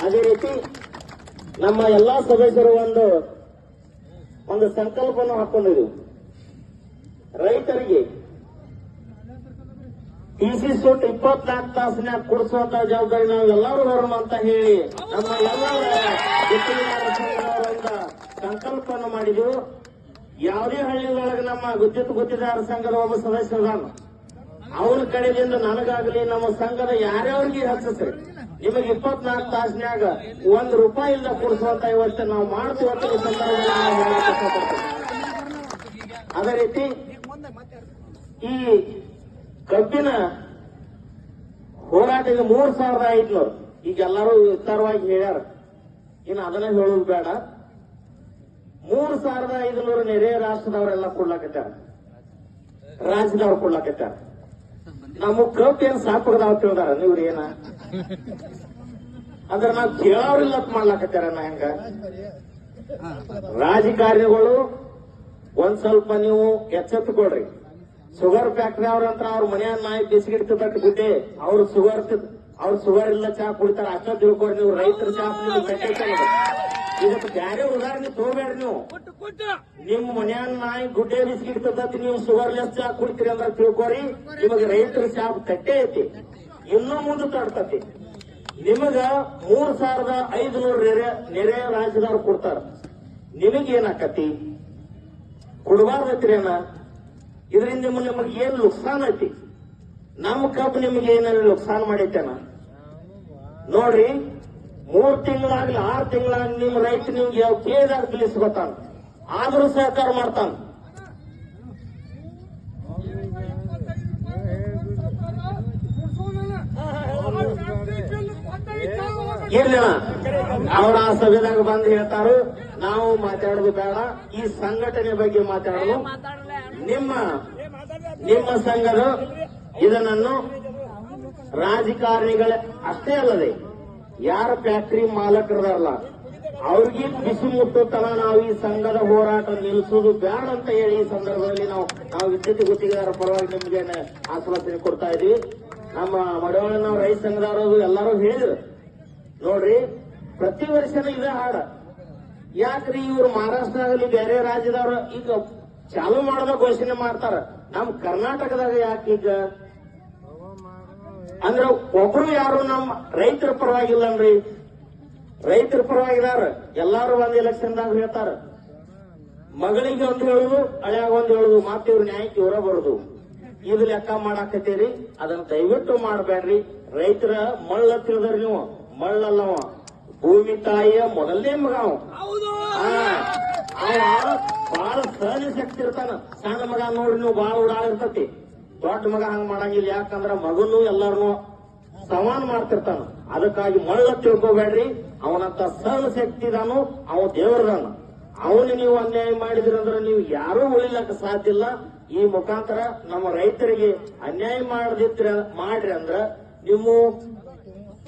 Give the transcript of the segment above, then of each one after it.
ಅದೇ ರೀತಿ ನಮ್ಮ ಎಲ್ಲಾ ಸದಸ್ಯರು ಒಂದು ಒಂದು ಸಂಕಲ್ಪವನ್ನು ಹಾಕೊಂಡಿದ್ದೀವಿ ರೈತರಿಗೆ ಇಸಿ ಸೂಟ್ ಇಪ್ಪತ್ನಾಲ್ಕು ತಾಸಿನಾಗ ಕೊಡಿಸುವಂತ ಜವಾಬ್ದಾರಿ ನಾವು ಎಲ್ಲರೂ ಬರೋಣ ಅಂತ ಹೇಳಿ ನಮ್ಮ ಎಲ್ಲರ ಗುತ್ತಿಗೆದಾರ ಸಂಕಲ್ಪವನ್ನು ಮಾಡಿದೆವು. ಯಾವುದೇ ಹಳ್ಳಿಗಳೊಳಗೆ ನಮ್ಮ ವಿದ್ಯುತ್ ಗುತ್ತಿಗೆದಾರ ಸಂಘದ ಒಬ್ಬ ಸದಸ್ಯರಾನ ಅವನ ಕಡೆಯಿಂದ ನನಗಾಗಲಿ ನಮ್ಮ ಸಂಘದ ಯಾರ್ಯಾವ್ರಿಗೆ ಹಚ್ಚಿಸ್ರಿ ನಿಮಗೆ ಇಪ್ಪತ್ನಾಲ್ಕು ತಾಸಿನಾಗ ಒಂದ್ ರೂಪಾಯಿ ಇಲ್ಲದ ಕೊಡಿಸುವಂತ ವ್ಯವಸ್ಥೆ ನಾವು ಮಾಡ್ತೀವಿ ಅದೇ ರೀತಿ ಈ ಕಬ್ಬಿನ ಹೋರಾಟ ಈಗ ಮೂರ್ ಸಾವಿರದ ಐದ್ನೂರು. ಈಗ ಎಲ್ಲರೂ ವಿಸ್ತಾರವಾಗಿ ಹೇಳ್ಯಾರ. ಇನ್ನು ಅದನ್ನ ಹೇಳೋದು ಬೇಡ. ಮೂರ್ ಸಾವಿರದ ಐದುನೂರು ನೆರೆ ರಾಷ್ಟ್ರದವರೆಲ್ಲ ಕೊಡ್ಲಾಕತ್ತಾರ ರಾಜ್ಯದವ್ರು ಕೊಡ್ಲಾಕತ್ತಾರ ನಮ್ಮ ಕಬ್ಬು ಏನ್ ಸಾಪಗದಾವ ತಿಳ್ದಾರ. ನೀವ್ರ ಏನ? ಅಂದ್ರೆ ನಾವು ಕೇಳೋರಿಲ್ಲ ಮಾಡ್ಲಾಕತ್ತಾರ ನಾ ಹೆಂಗ? ರಾಜಕಾರಣಿಗಳು ಒಂದ್ ಸ್ವಲ್ಪ ನೀವು ಎಚ್ಚೆತ್ತುಕೊಳ್ರಿ ಶುಗರ್ ಫ್ಯಾಕ್ಟ್ರಿ ಅವ್ರಂತ ಅವ್ರ ಮನ್ಯಾಗ ನಾಯಿ ಬಿಸ್ಕಿಟ್ ತಿಂತಟ್ಟು ಗುಡ್ಡೆ ಅವ್ರು ಶುಗರ್ ಅವ್ರು ಶುಗರ್ ಇಲ್ಲ ಚಾ ಕುಡಿತಾರ, ಅಷ್ಟ ತಿಳ್ಕೊಡ್ರಿ ನೀವು ರೈತರ ಚಾ ಇದಕ್ಕೆ ಬ್ಯಾರೆ ಉದಾಹರಣೆ ತಗೋಬೇಡ್ರಿ ನೀವು. ನಿಮ್ ಮನ್ಯಾಗ ನಾಯಿ ಗುಡ್ಡೆ ಬಿಸ್ಕಿಟ್ ನೀವು ಶುಗರ್ ಲೆಸ್ ಚಾ ಕುಡಿತೀರಿ ಅಂದ್ರೆ ತಿಳ್ಕೊರಿ, ನಿಮಗೆ ರೈತರ ಚಾ ತಟ್ಟೆ ಐತಿ. ಇನ್ನೂ ಮುಂದೆ ತಡ್ತತಿ ನಿಮಗ ಮೂರ್ ಸಾವಿರದ ಐದುನೂರು ನೆರೆ ನೆರೆ ರಾಜ್ಯದವ್ರು ಕೊಡ್ತಾರ. ನಿಮಗೇನಾಕತಿ ಕೊಡಬಾರ್ದೈತ್ರಿ ಅಣ್ಣ. ಇದರಿಂದ ನಿಮಗೆ ಏನ್ ನುಕ್ಸಾನ್ ಐತಿ? ನಮ್ಮ ಕಬ್ಬು ನಿಮಗೆ ಏನಾದ್ರು ನುಕ್ಸಾನ್ ಮಾಡೈತೇನ ನೋಡ್ರಿ, ಮೂರ್ ತಿಂಗಳಾಗ್ಲಿ ಆರ್ ತಿಂಗಳಾಗ್ಲಿ ನಿಮ್ ರೈತ ನಿಮ್ಗೆ ಯಾವ ಕೇಳಿದಾಗ ತಿಳಿಸ್ಕೊತಾನ ಆದ್ರೂ ಸಹಕಾರ ಮಾಡ್ತಾನ. ಇರ್ಲಿ ಅವರ ಸಭೆದಾಗ ಬಂದು ಹೇಳ್ತಾರು, ನಾವು ಮಾತಾಡೋದು ಬೇಡ, ಈ ಸಂಘಟನೆ ಬಗ್ಗೆ ಮಾತಾಡೋದು. ನಿಮ್ಮ ನಿಮ್ಮ ಸಂಘದ ಇದನ್ನು ರಾಜಕಾರಣಿಗಳ, ಅಷ್ಟೇ ಅಲ್ಲದೆ, ಯಾರ ಫ್ಯಾಕ್ಟರಿ ಮಾಲಕರಲ್ಲ ಅವ್ರಿಗೆ ಬಿಸಿ ಮುಟ್ಟುತ್ತಲ್ಲ ನಾವು ಈ ಸಂಘದ ಹೋರಾಟ ನಿಲ್ಲಿಸೋದು ಬೇಡ ಅಂತ ಹೇಳಿ ಈ ಸಂದರ್ಭದಲ್ಲಿ ನಾವು ನಾವು ವಿದ್ಯುತ್ ಗುತ್ತಿಗೆದಾರ ಪರವಾಗಿ ನಿಮ್ಗೆ ಆಶ್ವಾಸನೆ ಕೊಡ್ತಾ ಇದೀವಿ. ನಮ್ಮ ಮಡವಾಳ ನಾವು ರೈತ ಸಂಘದವರು ಎಲ್ಲರೂ ಹೇಳಿದ್ರು. ನೋಡ್ರಿ, ಪ್ರತಿ ವರ್ಷನೂ ಇದೇ ಹಾಡ. ಯಾಕ್ರಿ ಇವ್ರು ಮಹಾರಾಷ್ಟ್ರ ಆಗಲಿ ಬೇರೆ ರಾಜ್ಯದವ್ರು ಈಗ ಚಾಲು ಮಾಡೋದ ಘೋಷಣೆ ಮಾಡ್ತಾರ. ನಮ್ ಕರ್ನಾಟಕದಾಗ ಯಾಕೆ ಈಗ? ಅಂದ್ರೆ ಒಬ್ರು ಯಾರು ನಮ್ಮ ರೈತರ ಪರವಾಗಿಲ್ಲನ್ರಿ. ರೈತರ ಪರವಾಗಿದಾರ. ಎಲ್ಲಾರು ಒಂದ್ ಎಲೆಕ್ಷನ್ದಾಗ ಹೇಳ್ತಾರ. ಮಗಳಿಗೆ ಒಂದು ಹೇಳುದು, ಹಳ್ಯಾಗ ಒಂದು ಹೇಳುದು ಮತ್ತೆ ಇವ್ರ ನ್ಯಾಯಕ್ಕೆ ಇವರ ಬರುದು. ಇದು ಲೆಕ್ಕ ಮಾಡಾಕತ್ತೀರಿ. ಅದನ್ನ ದಯವಿಟ್ಟು ಮಾಡಬೇಡ್ರಿ. ರೈತರ ಮಳ್ಳ ತಿಳಿದ್ರಿ ನೀವು. ಮಳ್ಳಲ್ಲವ. ಭೂಮಿ ತಾಯಿಯ ಮೊದಲನೇ ಮಗ ಅವ. ಬಾಳ ಸಹನ ಶಕ್ತಿ ಇರ್ತಾನ. ಸಣ್ಣ ಮಗ ನೋಡ್ರಿ ನೀವು ಬಾಳ ಉಡಾಳಿರ್ತತಿ ದೊಡ್ಡ ಮಗ ಹಂಗ ಮಾಡಂಗಿಲ್ಲ. ಯಾಕಂದ್ರ ಮಗನು ಎಲ್ಲಾರನು ಸಮಾನ ಮಾಡ್ತಿರ್ತಾನ. ಅದಕ್ಕಾಗಿ ಮಳ್ಳ ತಿಳ್ಕೊಬೇಡ್ರಿ. ಅವನಂತ ಸಹನ ಶಕ್ತಿ ಇದಾನು. ಅವ ದೇವರದಾನ. ಅವನು ನೀವು ಅನ್ಯಾಯ ಮಾಡಿದ್ರಂದ್ರ ನೀವು ಯಾರೂ ಉಳಿಲಕ್ಕ ಸಾಧ್ಯ ಇಲ್ಲ. ಈ ಮುಖಾಂತರ ನಮ್ಮ ರೈತರಿಗೆ ಅನ್ಯಾಯ ಮಾಡದಿದ್ರೆ ಮಾಡ್ರಿ ಅಂದ್ರ ನೀವು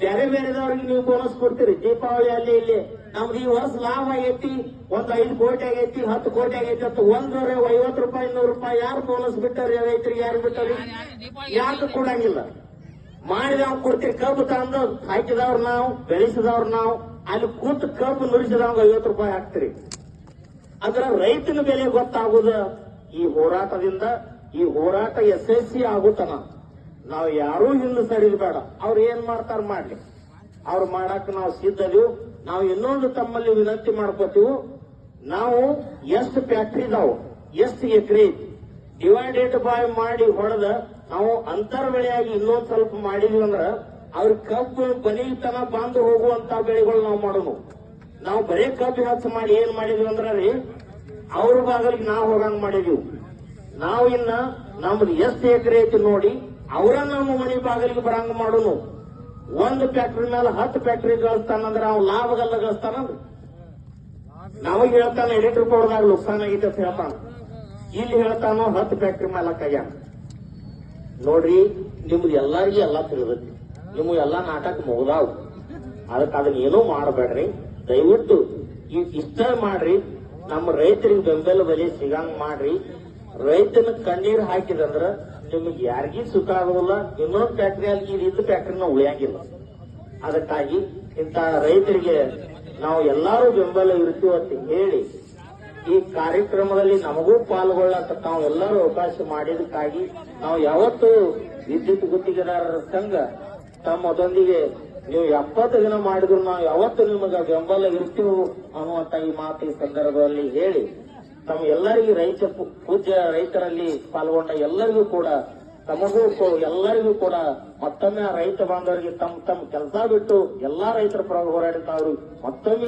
ಬೇರೆ ಬೇರೆದವ್ರಿಗೆ ನೀವು ಬೋನಸ್ ಕೊಡ್ತೀರಿ. ದೀಪಾವಳಿ ಅಲ್ಲಿ ಇಲ್ಲಿ ನಮ್ಗೆ ಈ ವರ್ಷ ಲಾಭ ಆಗೈತಿ ಒಂದ್ ಐದು ಕೋಟಿ ಆಗೈತಿ ಹತ್ತು ಕೋಟಿ ಆಗೈತಿ ಅಂತ ಒಂದೂವರೆ ಐವತ್ತು ರೂಪಾಯಿ ನೂರು ರೂಪಾಯಿ ಯಾರು ಬೋನಸ್ ಬಿಟ್ಟಾರ ರೈತರಿಗೆ ಯಾರು ಬಿಟ್ಟಾರ ಯಾಕೆ ಕೊಡಂಗಿಲ್ಲ. ಮಾಡಿದವ್ ಕೊಡ್ತೀರಿ. ಕಬ್ಬು ತಂದು ಹಾಕಿದವ್ರು ನಾವು ಬೆಳೆಸಿದವ್ರು ನಾವು ಅಲ್ಲಿ ಕೂತು ಕಬ್ಬು ನುರಿಸಿದವಂಗ ಐವತ್ತು ರೂಪಾಯಿ ಹಾಕ್ತಿರಿ. ಅದ್ರ ರೈತನ ಬೆಲೆ ಗೊತ್ತಾಗುದ. ಈ ಹೋರಾಟದಿಂದ ಈ ಹೋರಾಟ ಯಶಸ್ವಿ ಆಗುತ್ತನ. ನಾವು ಯಾರೂ ಹಿಂದೆ ಸರಿಬೇಡ. ಬೇಡ ಅವ್ರು ಏನ್ ಮಾಡ್ತಾರ ಮಾಡ್ಲಿ. ಅವ್ರು ಮಾಡಕ್ ನಾವು ಸಿದ್ಧದೀವು. ನಾವು ಇನ್ನೊಂದು ತಮ್ಮಲ್ಲಿ ವಿನಂತಿ ಮಾಡ್ಕೋತೀವಿ. ನಾವು ಎಷ್ಟು ಫ್ಯಾಕ್ಟ್ರಿ ಇದಾವು, ಎಷ್ಟು ಎಕರೆ ಡಿವೈಡೆಡ್ ಬೈ ಮಾಡಿ ಹೊಡೆದ ನಾವು ಅಂತರ್ಬೆಳೆಯಾಗಿ ಇನ್ನೊಂದ್ ಸ್ವಲ್ಪ ಮಾಡಿದ್ವಿ ಅಂದ್ರ ಅವ್ರ ಕಬ್ಬು ಬನೀತನ ಬಂದು ಹೋಗುವಂತ ಬೆಳೆಗಳು ನಾವು ಮಾಡೋದು ನಾವು ಬರೇ ಕಬ್ಬು ಹೆಚ್ಚು ಮಾಡಿ ಏನ್ ಮಾಡಿದ್ವಿ ಅಂದ್ರ ರೀ, ಅವ್ರ ಭಾಗಲಿಗೆ ನಾವು ಹೋಗಂಗ್ ಮಾಡಿದ್ವಿ. ನಾವು ಇನ್ನ ನಮ್ದು ಎಷ್ಟು ಎಕರೆ ಐತಿ ನೋಡಿ ಅವರ ನಮ್ಮ ಮನೆ ಬಾಗಿಲಿಗೆ ಬರಂಗ ಮಾಡೋನು. ಒಂದು ಫ್ಯಾಕ್ಟ್ರಿ ಮೇಲೆ ಹತ್ತು ಫ್ಯಾಕ್ಟ್ರಿ ಗಳಿಸ್ತಾನಂದ್ರೆ ಅವ್ನು ಲಾಭಗಲ್ಲ ಗಳಿಸ್ತಾನಂದ್ರ ನಮಗೆ ಹೇಳ್ತಾನೆ ಎಡಿಟ್ ರಿಪೋರ್ಟ್ದಾಗ ನುಕ್ಸಾನ ಆಗೈತೆ ಅಂತ ಹೇಳ್ತಾನ. ಇಲ್ಲಿ ಹೇಳ್ತಾನೋ ಹತ್ತು ಫ್ಯಾಕ್ಟ್ರಿ ಮಾಲಕ್ಕಾಗ್ಯಾನ ನೋಡ್ರಿ, ನಿಮ್ಗೆ ಎಲ್ಲರಿಗೂ ಎಲ್ಲ ತಿಳಿದೈತಿ. ನಿಮ್ಗೆ ಎಲ್ಲಾ ನಾಟಕ ಮುಗ್ದಾವ್. ಅದಕ್ಕೆ ಅದನ್ನ ಏನೂ ಮಾಡಬೇಡ್ರಿ. ದಯವಿಟ್ಟು ಇಷ್ಟ ಮಾಡ್ರಿ. ನಮ್ಮ ರೈತರಿಗೆ ಬೆಂಬಲ ಬೆಲೆ ಸಿಗಂಗ್ ಮಾಡ್ರಿ. ರೈತನ ಕಣ್ಣೀರ್ ಹಾಕಿದಂದ್ರ ನಿಮಗೆ ಯಾರಿಗೂ ಸುಖ ಆಗೋದಿಲ್ಲ. ಇನ್ನೊಂದು ಫ್ಯಾಕ್ಟ್ರಿ ಅಲ್ಲಿ ಇದು ಫ್ಯಾಕ್ಟ್ರಿನ ಉಳಿಯಂಗಿಲ್ಲ. ಅದಕ್ಕಾಗಿ ಇಂಥ ರೈತರಿಗೆ ನಾವು ಎಲ್ಲರೂ ಬೆಂಬಲ ಇರ್ತೀವಿ ಅಂತ ಹೇಳಿ ಈ ಕಾರ್ಯಕ್ರಮದಲ್ಲಿ ನಮಗೂ ಪಾಲ್ಗೊಳ್ಳಕ್ಕ ತಾವು ಎಲ್ಲರೂ ಅವಕಾಶ ಮಾಡಿದಕ್ಕಾಗಿ ನಾವು ಯಾವತ್ತು ವಿದ್ಯುತ್ ಗುತ್ತಿಗೆದಾರರ ಸಂಘ ತಮ್ಮದೊಂದಿಗೆ ನೀವು ಎಪ್ಪತ್ತು ದಿನ ಮಾಡಿದ್ರು ನಾವು ಯಾವತ್ತು ನಿಮಗೆ ಬೆಂಬಲ ಇರ್ತೀವೋ ಅನ್ನುವಂತ ಈ ಮಾತು ಈ ಸಂದರ್ಭದಲ್ಲಿ ಹೇಳಿ ತಮ್ಮ ಎಲ್ಲರಿಗೂ ರೈತ ಪೂಜ್ಯ ರೈತರಲ್ಲಿ ಪಾಲ್ಗೊಂಡ ಎಲ್ಲರಿಗೂ ಕೂಡ, ತಮಗೂ ಎಲ್ಲರಿಗೂ ಕೂಡ ಮತ್ತೊಮ್ಮೆ ರೈತ ಬಾಂಧವರಿಗೆ ತಮ್ಮ ತಮ್ಮ ಕೆಲಸ ಬಿಟ್ಟು ಎಲ್ಲಾ ರೈತರ ಪರವಾಗಿ ಹೋರಾಡಿದ ಅವರು ಮತ್ತೊಮ್ಮೆ